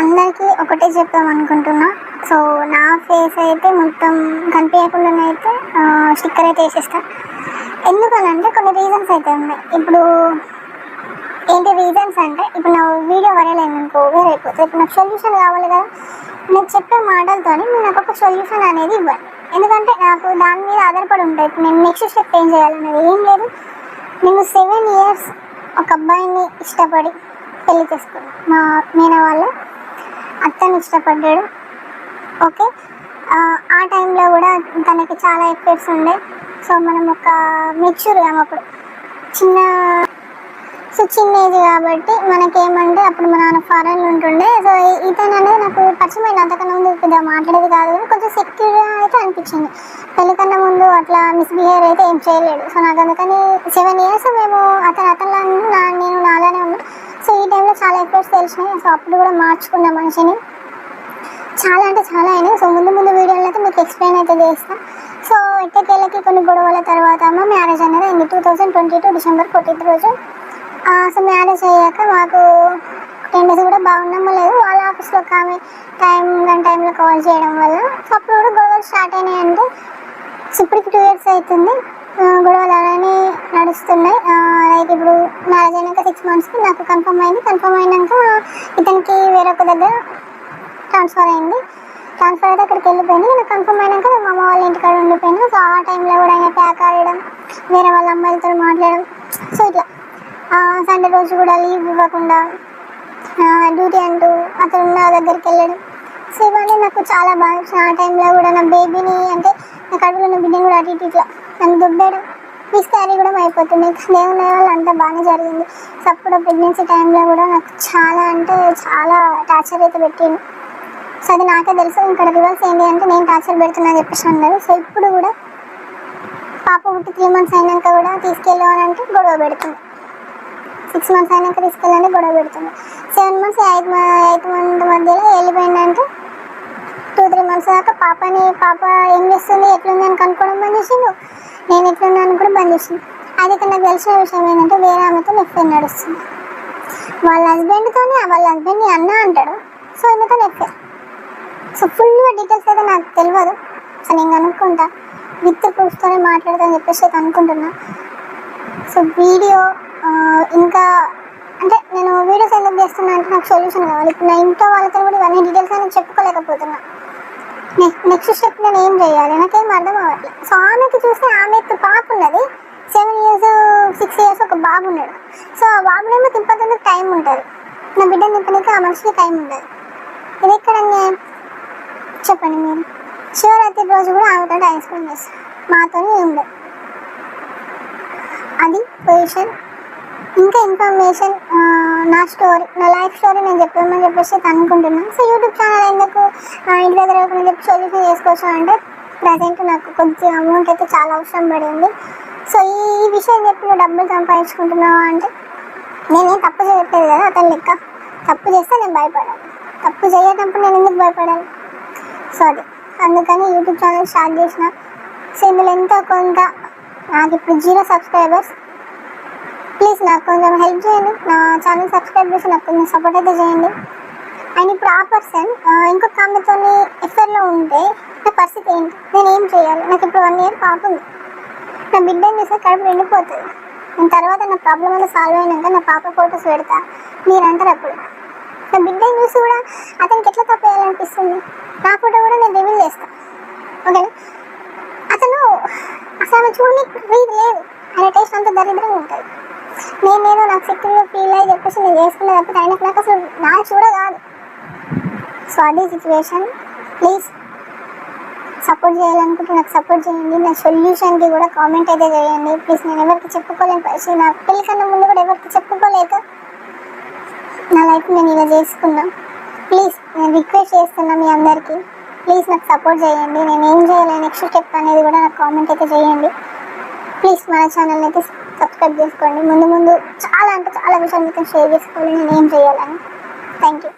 అందరికీ ఒకటే చెప్దామనుకుంటున్నా సో నా ఫేస్ అయితే మొత్తం కనిపించకుండానే అయితే స్టిక్కర్ అయితే వేసేస్తా. ఎందుకనంటే కొన్ని రీజన్స్ అయితే ఉన్నాయి. ఇప్పుడు ఏంటి రీజన్స్ అంటే ఇప్పుడు నా వీడియో వైరల్ అయిందనుకో వేరే అయిపోతుంది ఇప్పుడు నాకు సొల్యూషన్ కావాలి కదా. నేను చెప్పే మాటలతో మీరు నాకు ఒక సొల్యూషన్ అనేది ఇవ్వండి ఎందుకంటే నాకు దాని మీద ఆధారపడి ఉంటాయి ఇప్పుడు నేను నెక్స్ట్ స్టెప్ ఏం చేయాలనేది ఏం లేదు. నేను సెవెన్ ఇయర్స్ ఒక అబ్బాయిని ఇష్టపడి పెళ్ళి చేసుకున్నాను మా మీన వాళ్ళ అత్తను ఇష్టపడ్డాడు. ఓకే? ఆ, టైంలో కూడా తనకి చాలా ఎఫెక్ట్స్ ఉండే. సో మనం ఒక మెచ్యూర్ అప్పుడు చిన్న సో చిన్న ఏజ్ కాబట్టి మనకేమంటే అప్పుడు మా నాన్న ఫారెన్ ఉంటుండే. సో ఇతను అనేది నాకు పరిచయం అయిన అంతకన్నా ముందు పెద్దగా మాట్లాడేది కాదు. కానీ కొంచెం సెక్యూర్గా అయితే అనిపించింది. పెళ్ళికన్నా ముందు అట్లా మిస్బిహేవ్ అయితే ఏం చేయలేడు సో నాకు అందుకని సెవెన్ ఇయర్స్ మేము అతను అతనిలా నేను నాలానే ఉన్నాం. టైంలో చాలా ఎఫర్ట్స్ తెలిసినాయి. సో అప్పుడు కూడా మార్చుకున్న మనిషిని. చాలా అంటే చాలా అయినాయి. సో ముందు ముందు వీడియోలో అయితే మీకు ఎక్స్ప్లెయిన్ అయితే చేస్తాను సో ఎట్టకేళ్ళకి కొన్ని గొడవల తర్వాత అమ్మ మ్యారేజ్ అనేది అయింది. Two thousand twenty two December fourteenth రోజు సో మ్యారేజ్ అయ్యాక మాకు టెన్ డేస్ కూడా బాగున్నామో లేదు. వాళ్ళ ఆఫీస్లో ఒక ఆమె టైం గంట టైంలో కాల్ చేయడం వల్ల. సో అప్పుడు కూడా గొడవలు స్టార్ట్ అయినాయంటే సో ఇప్పటికి టూ ఇయర్స్ అవుతుంది. గొడవలు అలానే నడుస్తున్నాయి లైక్ ఇప్పుడు మ్యారేజ్ అయినాక సిక్స్ మంత్స్కి నాకు కన్ఫర్మ్ అయింది. కన్ఫర్మ్ అయినాక ఇతనికి వేరొక దగ్గర ట్రాన్స్ఫర్ అయింది. ట్రాన్స్ఫర్ అయితే అక్కడికి వెళ్ళిపోయింది. నాకు కన్ఫర్మ్ అయినాక మా అమ్మ వాళ్ళ ఇంటికాడ ఉండిపోయాను సో ఆ టైంలో కూడా ఆయన ప్యాక్ ఆడడం వేరే వాళ్ళ అమ్మాయిలతో మాట్లాడడం సో ఇట్లా. సండే రోజు కూడా లీవ్ ఇవ్వకుండా డ్యూటీ అంటూ అతను ఉన్న దగ్గరికి వెళ్ళడం. సో ఇవన్నీ నాకు చాలా బాగా ఆ టైంలో కూడా నా బేబీని అంటే నా కడుపులో ఉన్న బిడ్డని కూడా అటు ఇట్లా నన్ను దుబ్బాడు. మిస్క్యారీ కూడా అయిపోతుంది. ఉన్న వాళ్ళు అంతా బాగానే జరిగింది. సో అప్పుడు ప్రెగ్నెన్సీ టైంలో కూడా నాకు చాలా అంటే చాలా టార్చర్ అయితే పెట్టిండు. సో అది నాకే తెలుసు. ఇక్కడ రివర్స్ ఏంటి అంటే నేను టార్చర్ పెడుతున్నా అని చెప్పేసి అన్నారు. సో ఇప్పుడు కూడా పాప పుట్టి త్రీ మంత్స్ అయినాక కూడా తీసుకెళ్ళు అని అంటే గొడవ పెడుతుంది. సిక్స్ మంత్స్ అయినాక తీసుకెళ్ళాలంటే గొడవ పెడుతుంది. Seven months eight eight month మధ్యలో వెళ్ళిపోయిందంటే త్రీ మంత్స్ దాకా పాపని పాప ఏం చేస్తుంది ఎట్లుంది అని కనుక్కోవడం బంద్ చేసిండు. నేను ఎట్లున్నాను కూడా బంద్ చేసిండు. అది ఇక్కడ నాకు తెలిసిన విషయం ఏంటంటే వేరే ఆమెతో ఎఫ్ఐఆర్ నడుస్తుంది వాళ్ళ హస్బెండ్తోనే వాళ్ళ హస్బెండ్ని అన్న అంటాడు. సో ఎందుకని ఎఫ్ఐఆర్. సో ఫుల్గా డీటెయిల్స్ అయితే నాకు తెలియదు సో నేను కనుక్కుంటా. విత్ ప్రూఫ్తోనే మాట్లాడతాను చెప్పేసి అయితే అనుకుంటున్నా. సో వీడియో ఇంకా అంటే నేను వీడియోస్ ఎందుకు చేస్తున్నా అంటే నాకు సొల్యూషన్ కావాలి. ఇప్పుడు నా ఇంట్లో వాళ్ళతో కూడా ఇవన్నీ డీటెయిల్స్ అని చెప్పుకోలేకపోతున్నా. నెక్స్ట్ నెక్స్ట్ స్టెప్ నేను ఏం చేయాలి? నాకేం అర్థం అవ్వట్లేదు సో ఆమెకి చూస్తే ఆమెకు పాప ఉన్నది. సెవెన్ ఇయర్స్ సిక్స్ ఇయర్స్ ఒక బాబు ఉన్నాడు. సో ఆ బాబునేమో తింపేందుకు టైం ఉంటుంది. నా బిడ్డ తిప్పడానికి ఆ మనిషికి టైం ఉండదు ఇది ఎక్కడ న్యాయం? చెప్పండి మీరు. శివరాత్రి రోజు కూడా ఆమెతో టైం స్పెండ్ చేస్తాను మాతోనే ఉండదు అది పొజిషన్ ఇంకా ఇన్ఫర్మేషన్ నా స్టోరీ నా లైఫ్ స్టోరీ నేను చెప్పామని చెప్పేసి అనుకుంటున్నాను సో యూట్యూబ్ ఛానల్ ఎందుకు ఇంటి దగ్గర ఎవరికైనా చెప్పి సొల్యూషన్ చేసుకోవచ్చు అంటే ప్రజెంట్ నాకు కొంచెం అమౌంట్ అయితే చాలా అవసరం పడింది. సో ఈ విషయం చెప్పి నువ్వు డబ్బులు సంపాదించుకుంటున్నావా అంటే నేనేం తప్పు చేయట్లేదు కదా అతని లెక్క. తప్పు చేస్తే నేను భయపడాలి. తప్పు చేయటప్పుడు నేను ఎందుకు భయపడాలి? సో అది. అందుకని యూట్యూబ్ ఛానల్ స్టార్ట్ చేసిన. సో ఇందులో ఎంతో కొంత నాకు ఇప్పుడు జీరో సబ్స్క్రైబర్స్ ప్లీజ్ నాకు కొంచెం హెల్ప్ చేయండి. నా ఛానల్ సబ్స్క్రైబ్ చేసి నాకు కొంచెం సపోర్ట్ అయితే చేయండి. అండ్ ఇప్పుడు ఆ పర్సన్ ఇంకొక ఆమెతో ఎఫ్ఐఆర్లో ఉంటే నా పరిస్థితి ఏంటి? నేను ఏం చేయాలి? నాకు ఇప్పుడు వన్ ఇయర్ పాప ఉంది. నా బిడ్డని చూస్తే కడుపు నిండిపోతుంది. నేను తర్వాత నా ప్రాబ్లం అంతా సాల్వ్ అయినాక నా పాప ఫోటోస్ పెడతా. మీరంటారు అప్పుడు. నా బిడ్డని చూసి కూడా అతనికి ఎట్లా తప్పేయాలనిపిస్తుంది నా ఫోటో కూడా నేను రివీల్ చేస్తాను ఓకేనా అతను అసలు ఆమె లేదు. ఆయన టేస్ట్ అంత దరిద్రంగా ఉంటుంది. నేనేదో నాకు సెక్యూర్గా ఫీల్ అయ్యి చెప్పేసి నేను చేసుకునే తప్పితే ఆయనకు నాకు అసలు నా చూడ కాదు సో అదే సిచ్యువేషన్ ప్లీజ్ సపోర్ట్ చేయాలనుకుంటే నాకు సపోర్ట్ చేయండి. నా సొల్యూషన్కి కూడా కామెంట్ అయితే చేయండి. ప్లీజ్ నేను ఎవరికి చెప్పుకోలేని. పరిస్థితి నా పెళ్ళి కన్నా ముందు కూడా ఎవరికి చెప్పుకోలేక నా లైఫ్ నేను ఇలా చేసుకున్నా. ప్లీజ్ నేను రిక్వెస్ట్ చేస్తున్నా మీ అందరికీ. ప్లీజ్ నాకు సపోర్ట్ చేయండి. నేను ఏం చేయాలి? నెక్స్ట్ స్టెప్ అనేది కూడా నాకు కామెంట్ అయితే చేయండి. ప్లీజ్ మన ఛానల్ అయితే సబ్స్క్రైబ్ చేసుకోండి. ముందు ముందు చాలా అంటే చాలా విషయాలు మీతో షేర్ చేసుకోవాలి. నేను ఏం చేయాలని. Thank you